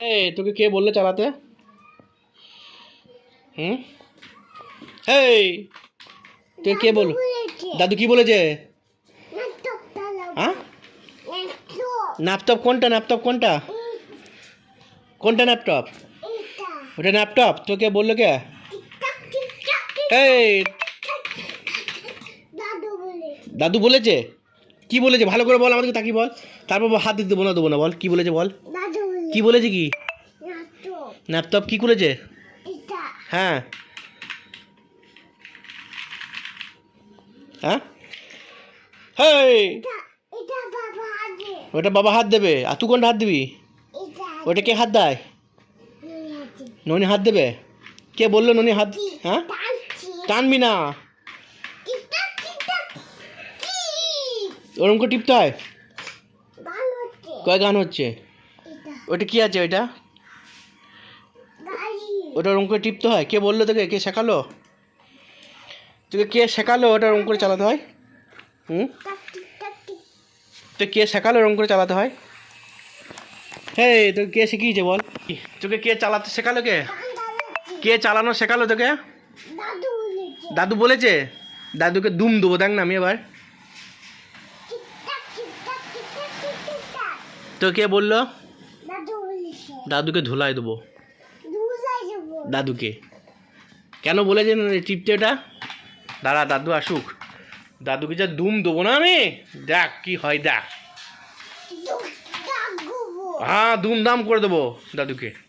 এই, তোকে কে বলল চালাতে? হুম? এই তুই কে বল দাদু কি বলেছে? হ্যাঁ ল্যাপটপ কোনটা ল্যাপটপ কোনটা? কোনটা ল্যাপটপ ওটা ল্যাপটপ তোকে বলল কে? এই, দাদু বলেছে। কি বলেছে? ভালো করে বল আমাদেরকে, তাকি বল। তারপর হাত দিতে দেবো না দেবো না, বল। কি বলেছে বলে? কি বলেছে কি? ল্যাপটপ। কি করেছে হ্যাঁ। হ্যাঁ? ওটা বাবা হাত দেবে। আর তুই কোনটা হাত দিবি? ওটা কে হাত দেয়? ননি হাত দেবে? কে বলল ননি হাত? হ্যাঁ? টানবি না। ওরকম করে টিপতে হয়। কয় গান হচ্ছে? ওটা কি আছে ওইটা? ওটা ওরকম করে টিপতে হয়। কে বলল তোকে? কে শেখালো? তোকে কে শেখালো ওটা ওরকম করে চালাতে হয়? হুম? তো কে শেখালো ওরকম করে চালাতে হয়? হ্যাঁ তোকে কে শিখিয়েছে বল? তোকে কে চালাতে শেখালো কে? কে চালানো শেখালো তোকে? দাদু বলেছে। দাদুকে দুম দেবো দেখ না আমি এবার। তো কে বলল? দাদুকে ধুলাই দেবো। দাদুকে। কেন বলেছেন টিপতে এটা? দাঁড়া দাদু আসুক। দাদুকে যা দুম দেবো না আমি? দেখ কি হয় দেখ। হ্যাঁ দুম দাম করে দেবো দাদুকে।